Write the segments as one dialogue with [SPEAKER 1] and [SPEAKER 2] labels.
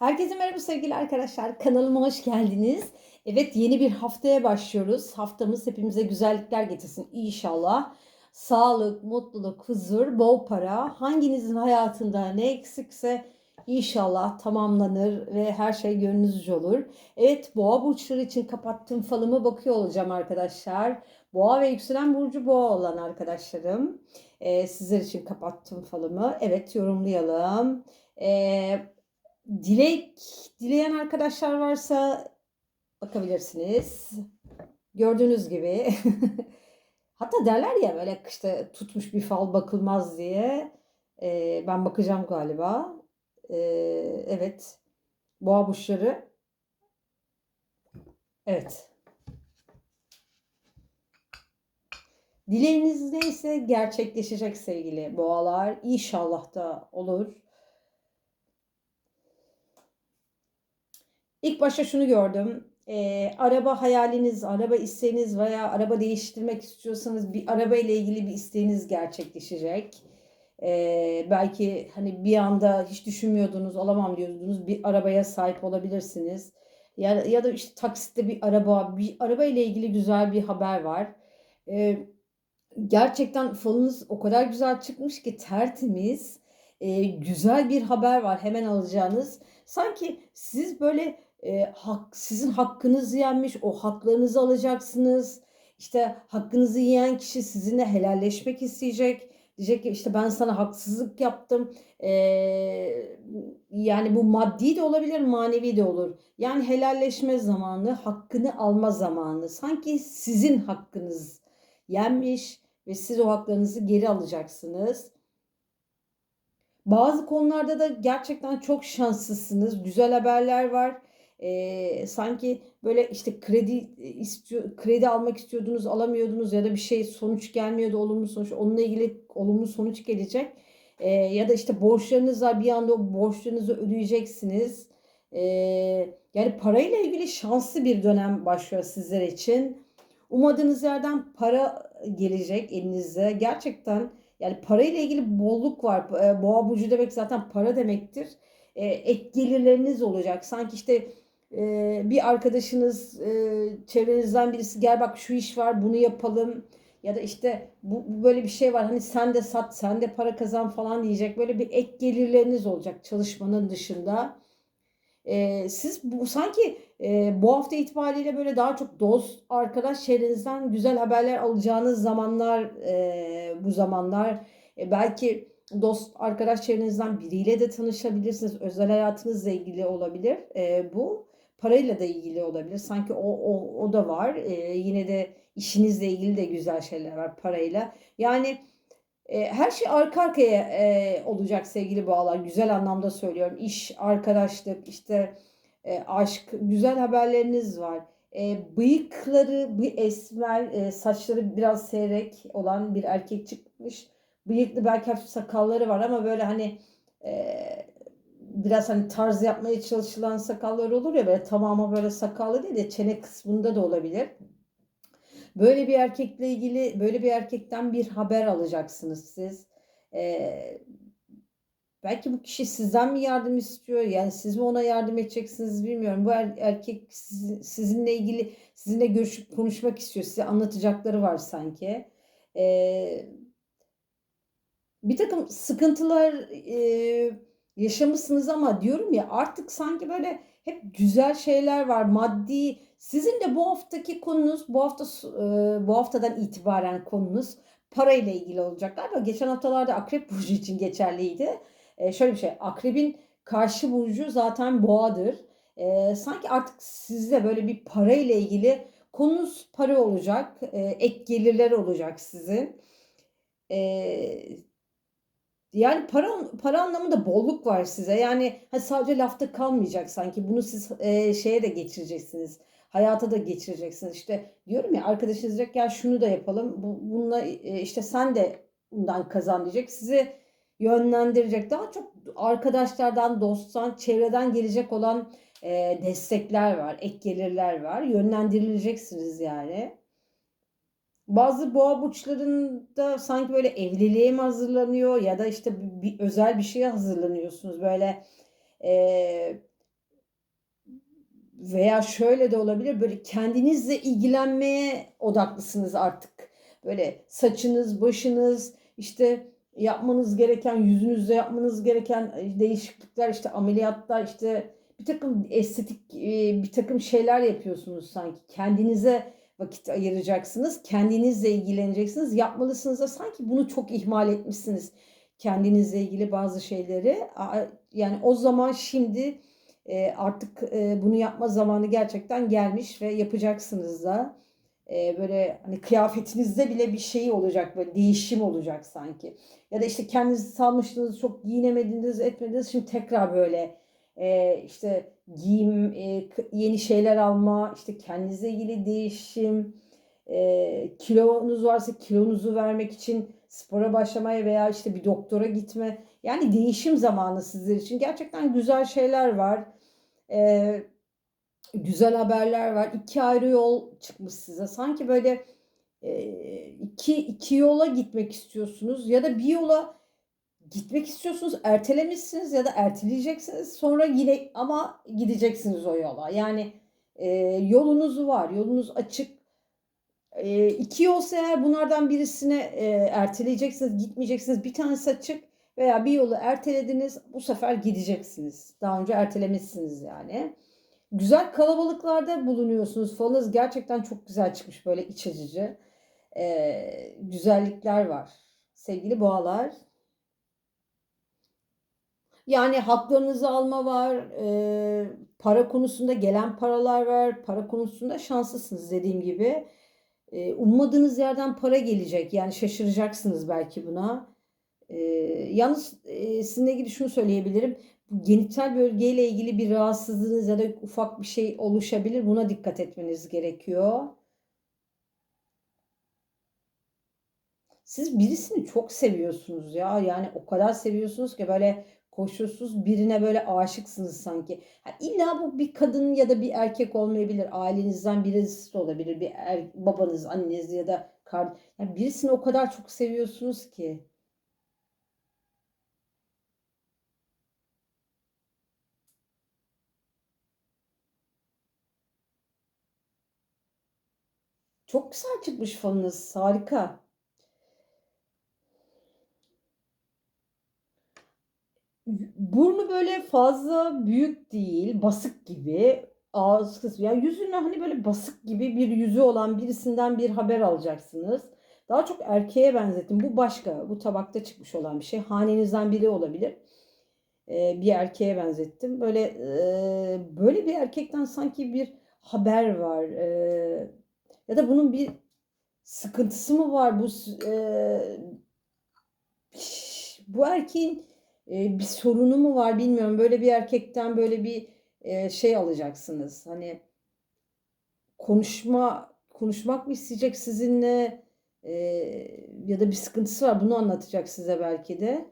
[SPEAKER 1] Herkese merhaba sevgili arkadaşlar. Kanalıma hoş geldiniz. Evet yeni bir haftaya başlıyoruz. Haftamız hepimize güzellikler getirsin inşallah. Sağlık, mutluluk, huzur, bol para. Hanginizin hayatında ne eksikse inşallah tamamlanır ve her şey gönlünüzce olur. Evet boğa burçları için kapattığım falımı bakıyor olacağım arkadaşlar. Boğa ve yükselen burcu boğa olan arkadaşlarım. Ee, sizler için kapattım falımı. Evet yorumlayalım. Ee, Dilek dileyen arkadaşlar varsa bakabilirsiniz. Gördüğünüz gibi. Hatta derler ya böyle işte tutmuş bir fal bakılmaz diye. Ee, ben bakacağım galiba. Ee, evet. Boğa burçları. Evet. Dileğiniz neyse gerçekleşecek sevgili boğalar. İnşallah da olur. İlk başta şunu gördüm. Ee, araba hayaliniz, araba isteğiniz veya araba değiştirmek istiyorsanız bir araba ile ilgili bir isteğiniz gerçekleşecek. Ee, belki hani bir anda hiç düşünmüyordunuz, olamam diyordunuz bir arabaya sahip olabilirsiniz. Ya, ya da işte taksitte bir araba, bir araba ile ilgili güzel bir haber var. Ee, gerçekten falınız o kadar güzel çıkmış ki tertemiz, e, güzel bir haber var hemen alacağınız. Sanki siz böyle e, hak, sizin hakkınız yenmiş, o haklarınızı alacaksınız. İşte hakkınızı yiyen kişi sizinle helalleşmek isteyecek. Diyecek ki işte ben sana haksızlık yaptım. Ee, yani bu maddi de olabilir, manevi de olur. Yani helalleşme zamanı, hakkını alma zamanı. Sanki sizin hakkınız yenmiş ve siz o haklarınızı geri alacaksınız. Bazı konularda da gerçekten çok şanslısınız. Güzel haberler var e, sanki böyle işte kredi istiyor kredi almak istiyordunuz alamıyordunuz ya da bir şey sonuç gelmiyordu olumlu sonuç onunla ilgili olumlu sonuç gelecek. E, ya da işte borçlarınız var bir anda o borçlarınızı ödeyeceksiniz. E, yani parayla ilgili şanslı bir dönem başlıyor sizler için. Umadığınız yerden para gelecek elinize. Gerçekten yani parayla ilgili bolluk var. Boğa burcu demek zaten para demektir. E, ek gelirleriniz olacak. Sanki işte bir arkadaşınız çevrenizden birisi gel bak şu iş var bunu yapalım. Ya da işte bu, bu böyle bir şey var hani sen de sat sen de para kazan falan diyecek böyle bir ek gelirleriniz olacak çalışmanın dışında. E, siz bu sanki e, bu hafta itibariyle böyle daha çok dost arkadaş çevrenizden güzel haberler alacağınız zamanlar e, bu zamanlar. E, belki dost arkadaş çevrenizden biriyle de tanışabilirsiniz özel hayatınızla ilgili olabilir e, bu parayla da ilgili olabilir. Sanki o, o, o da var. Ee, yine de işinizle ilgili de güzel şeyler var parayla. Yani e, her şey arka arkaya e, olacak sevgili bağlar. Güzel anlamda söylüyorum. İş, arkadaşlık, işte e, aşk, güzel haberleriniz var. E, bıyıkları, bir esmer, e, saçları biraz seyrek olan bir erkek çıkmış. Bıyıklı belki hafif sakalları var ama böyle hani e, biraz hani tarz yapmaya çalışılan sakallar olur ya böyle tamamı böyle sakallı değil de çene kısmında da olabilir. Böyle bir erkekle ilgili böyle bir erkekten bir haber alacaksınız siz. Ee, belki bu kişi sizden mi yardım istiyor? Yani siz mi ona yardım edeceksiniz bilmiyorum. Bu er, erkek siz, sizinle ilgili sizinle görüşüp konuşmak istiyor. Size anlatacakları var sanki. Ee, bir takım sıkıntılar e, yaşamışsınız ama diyorum ya artık sanki böyle hep güzel şeyler var. Maddi sizin de bu haftaki konunuz bu hafta e, bu haftadan itibaren konunuz parayla ilgili olacak. Galiba geçen haftalarda Akrep burcu için geçerliydi. E, şöyle bir şey. Akrep'in karşı burcu zaten boğadır. E, sanki artık sizde böyle bir parayla ilgili konunuz para olacak. E, ek gelirler olacak sizin. E, yani para para anlamında bolluk var size. Yani sadece lafta kalmayacak sanki. Bunu siz e, şeye de geçireceksiniz. Hayata da geçireceksiniz. İşte diyorum ya arkadaşınız diyecek gel şunu da yapalım. Bu, bununla e, işte sen de bundan kazan diyecek. Sizi yönlendirecek. Daha çok arkadaşlardan, dosttan, çevreden gelecek olan e, destekler var. Ek gelirler var. Yönlendirileceksiniz yani. Bazı boğa burçlarında sanki böyle evliliğe mi hazırlanıyor ya da işte bir, bir özel bir şeye hazırlanıyorsunuz. Böyle e, veya şöyle de olabilir böyle kendinizle ilgilenmeye odaklısınız artık. Böyle saçınız, başınız, işte yapmanız gereken, yüzünüzde yapmanız gereken değişiklikler, işte ameliyatlar, işte bir takım estetik bir takım şeyler yapıyorsunuz sanki. Kendinize vakit ayıracaksınız. Kendinizle ilgileneceksiniz. Yapmalısınız da sanki bunu çok ihmal etmişsiniz. Kendinizle ilgili bazı şeyleri. Yani o zaman şimdi e, artık e, bunu yapma zamanı gerçekten gelmiş ve yapacaksınız da. E, böyle hani kıyafetinizde bile bir şey olacak böyle değişim olacak sanki. Ya da işte kendinizi salmıştınız çok giyinemediniz etmediniz şimdi tekrar böyle işte giyim yeni şeyler alma işte kendinize ilgili değişim kilonuz varsa kilonuzu vermek için spora başlamaya veya işte bir doktora gitme yani değişim zamanı sizler için gerçekten güzel şeyler var e, güzel haberler var. İki ayrı yol çıkmış size. Sanki böyle e, iki, iki yola gitmek istiyorsunuz ya da bir yola gitmek istiyorsunuz, ertelemişsiniz ya da erteleyeceksiniz. Sonra yine ama gideceksiniz o yola. Yani e, yolunuz var, yolunuz açık. E, iki yolsa eğer bunlardan birisine e, erteleyeceksiniz, gitmeyeceksiniz. Bir tanesi açık veya bir yolu ertelediniz bu sefer gideceksiniz. Daha önce ertelemişsiniz yani. Güzel kalabalıklarda bulunuyorsunuz. Falınız gerçekten çok güzel çıkmış böyle iç açıcı. Ee, güzellikler var. Sevgili boğalar. Yani haklarınızı alma var. E, para konusunda gelen paralar var. Para konusunda şanslısınız dediğim gibi. E, ummadığınız yerden para gelecek. Yani şaşıracaksınız belki buna. E, yalnız e, sizinle ilgili şunu söyleyebilirim. Genital bölgeyle ilgili bir rahatsızlığınız ya da ufak bir şey oluşabilir. Buna dikkat etmeniz gerekiyor. Siz birisini çok seviyorsunuz ya. Yani o kadar seviyorsunuz ki böyle koşulsuz birine böyle aşıksınız sanki. Ha, bu bir kadın ya da bir erkek olmayabilir. Ailenizden birisi de olabilir. Bir er, babanız, anneniz ya da kar yani birisini o kadar çok seviyorsunuz ki. Çok güzel çıkmış falınız. Harika. Burnu böyle fazla büyük değil, basık gibi. Ağız kısmı. Yani yüzüne hani böyle basık gibi bir yüzü olan birisinden bir haber alacaksınız. Daha çok erkeğe benzettim. Bu başka. Bu tabakta çıkmış olan bir şey. Hanenizden biri olabilir. Ee, bir erkeğe benzettim. Böyle e, böyle bir erkekten sanki bir haber var. E, ya da bunun bir sıkıntısı mı var? Bu e, bu erkeğin bir sorunu mu var bilmiyorum. Böyle bir erkekten böyle bir şey alacaksınız. Hani konuşma konuşmak mı isteyecek sizinle ya da bir sıkıntısı var. Bunu anlatacak size belki de.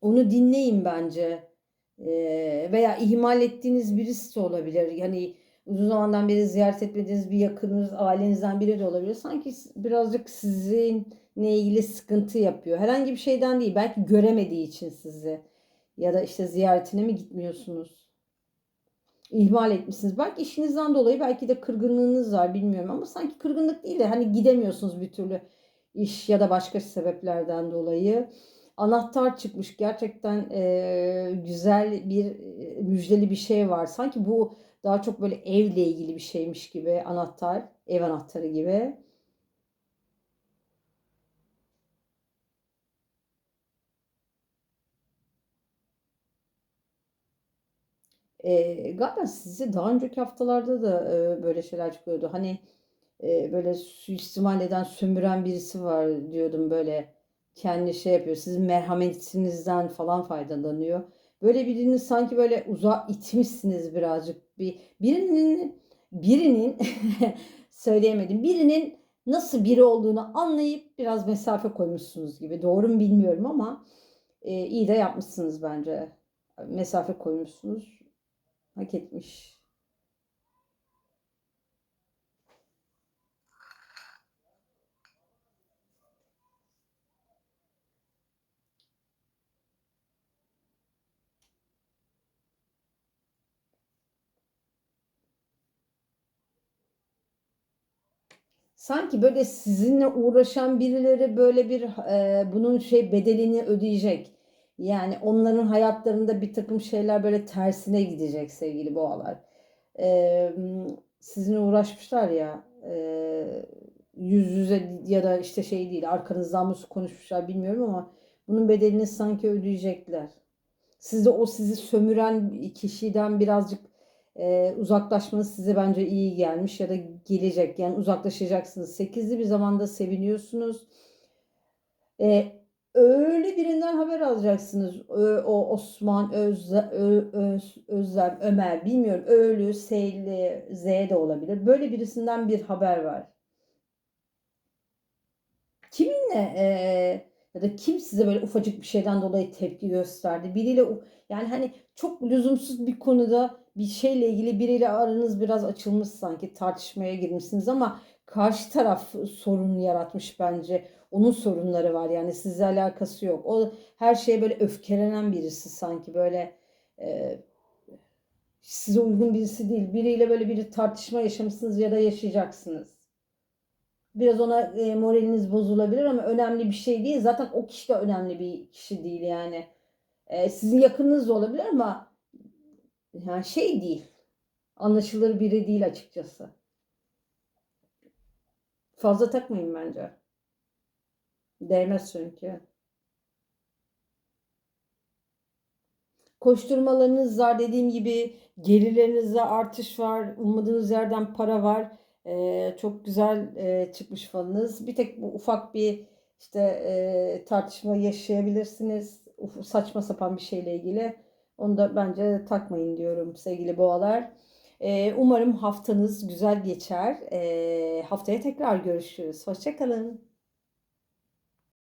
[SPEAKER 1] Onu dinleyin bence. Veya ihmal ettiğiniz birisi de olabilir. Yani uzun zamandan beri ziyaret etmediğiniz bir yakınınız, ailenizden biri de olabilir. Sanki birazcık sizinle ilgili sıkıntı yapıyor. Herhangi bir şeyden değil. Belki göremediği için sizi. Ya da işte ziyaretine mi gitmiyorsunuz? İhmal etmişsiniz. Belki işinizden dolayı belki de kırgınlığınız var bilmiyorum ama sanki kırgınlık değil de hani gidemiyorsunuz bir türlü iş ya da başka sebeplerden dolayı. Anahtar çıkmış gerçekten e, güzel bir müjdeli bir şey var. Sanki bu daha çok böyle evle ilgili bir şeymiş gibi anahtar, ev anahtarı gibi. E, galiba sizi daha önceki haftalarda da e, böyle şeyler çıkıyordu. Hani e, böyle suistimal eden, sömüren birisi var diyordum böyle kendi şey yapıyor. Sizin merhametinizden falan faydalanıyor. Böyle birini sanki böyle uzağa itmişsiniz birazcık. Bir, birinin birinin söyleyemedim. Birinin nasıl biri olduğunu anlayıp biraz mesafe koymuşsunuz gibi. Doğru mu bilmiyorum ama e, iyi de yapmışsınız bence. Mesafe koymuşsunuz. Hak etmiş. Sanki böyle sizinle uğraşan birileri böyle bir e, bunun şey bedelini ödeyecek. Yani onların hayatlarında bir takım şeyler böyle tersine gidecek sevgili boğalar. E, sizinle uğraşmışlar ya e, yüz yüze ya da işte şey değil arkanızdan mı konuşmuşlar bilmiyorum ama bunun bedelini sanki ödeyecekler. Siz de o sizi sömüren kişiden birazcık e, uzaklaşmanız size bence iyi gelmiş ya da gelecek. Yani uzaklaşacaksınız. Sekizli bir zamanda seviniyorsunuz. E, öyle birinden haber alacaksınız. Ö, o Osman, Özle, Ö, Öz, Özlem, Ömer bilmiyorum. Öylü, Seyli, Z de olabilir. Böyle birisinden bir haber var. Kiminle e, ya da kim size böyle ufacık bir şeyden dolayı tepki gösterdi? Biriyle yani hani çok lüzumsuz bir konuda bir şeyle ilgili biriyle aranız biraz açılmış sanki tartışmaya girmişsiniz ama karşı taraf sorun yaratmış bence. Onun sorunları var yani sizle alakası yok. O her şeye böyle öfkelenen birisi sanki böyle e, size uygun birisi değil. Biriyle böyle bir tartışma yaşamışsınız ya da yaşayacaksınız. Biraz ona e, moraliniz bozulabilir ama önemli bir şey değil. Zaten o kişi de önemli bir kişi değil yani. E, sizin yakınınız olabilir ama yani şey değil. Anlaşılır biri değil açıkçası. Fazla takmayın bence. Değmez çünkü. Koşturmalarınız var dediğim gibi gelirlerinizde artış var. Ummadığınız yerden para var. Ee, çok güzel e, çıkmış falınız. Bir tek bu ufak bir işte e, tartışma yaşayabilirsiniz. Saçma sapan bir şeyle ilgili. Onu da bence takmayın diyorum sevgili boğalar. Ee, umarım haftanız güzel geçer. Ee, haftaya tekrar görüşürüz. Hoşça kalın.